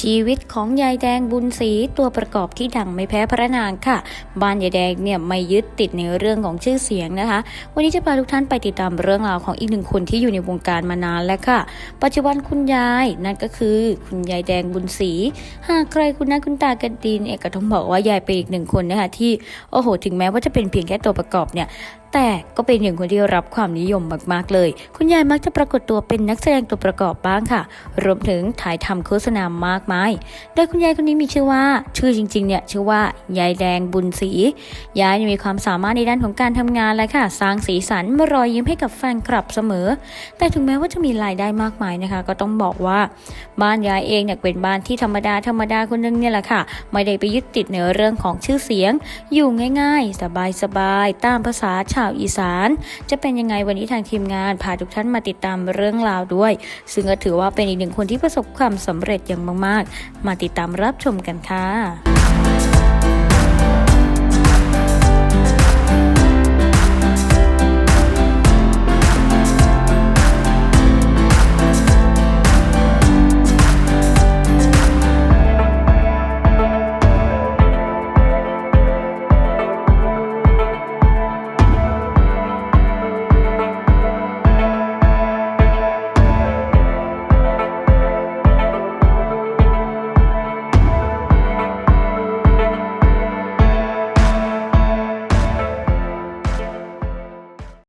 ชีวิตของยายแดงบุญศรีตัวประกอบที่ดังไม่แพ้พระนางค่ะ บ้านยายแดงเนี่ยไม่ยึดติดในเรื่องของชื่อเสียงนะคะ วันนี้จะพาทุกท่านไปติดตามเรื่องราวของอีกหนึ่งคนที่อยู่ในวงการมานานแล้วค่ะ ปัจจุบันคุณยายนั่นก็คือคุณยายแดงบุญศรีหากใครคุณหน้าคุณตากันดีเนี่ยก็ต้องบอกว่ายายเป็นอีกหนึ่งคนนะคะที่โอ้โห ถึงแม้ว่าจะเป็นเพียงแค่ตัวประกอบเนี่ย แต่ก็เป็นอย่างคนที่รับความนิยมมากๆเลย คุณยายมักจะปรากฏตัวเป็นนักแสดงตัวประกอบบ้างค่ะ รวมถึงถ่ายทำโฆษณามากมาย โดยคุณยายคนนี้มีชื่อว่า ชื่อจริงๆเนี่ยชื่อว่ายายแดงบุญศรียายมีความสามารถในด้านของการทำงานและค่ะ สร้างสีสันมารอยยิ้มให้กับแฟนคลับเสมอ แต่ถึงแม้ว่าจะมีรายได้มากมายนะคะ ก็ต้องบอกว่าบ้านยายเองเนี่ยเป็นบ้านที่ธรรมดาธรรมดาคนนึงเนี่ยแหละค่ะ ไม่ได้ไปยึดติดในเรื่องของชื่อเสียง อยู่ง่าย ๆ สบายๆตามภาษาชาวอีสาน จะเป็นยังไงวันนี้ทางทีมงานพาทุกท่านมาติดตามเรื่องราวด้วย ซึ่งก็ถือว่าเป็นอีกหนึ่งคนที่ประสบความสำเร็จอย่างมาก ๆ มาติดตามรับชมกันค่ะ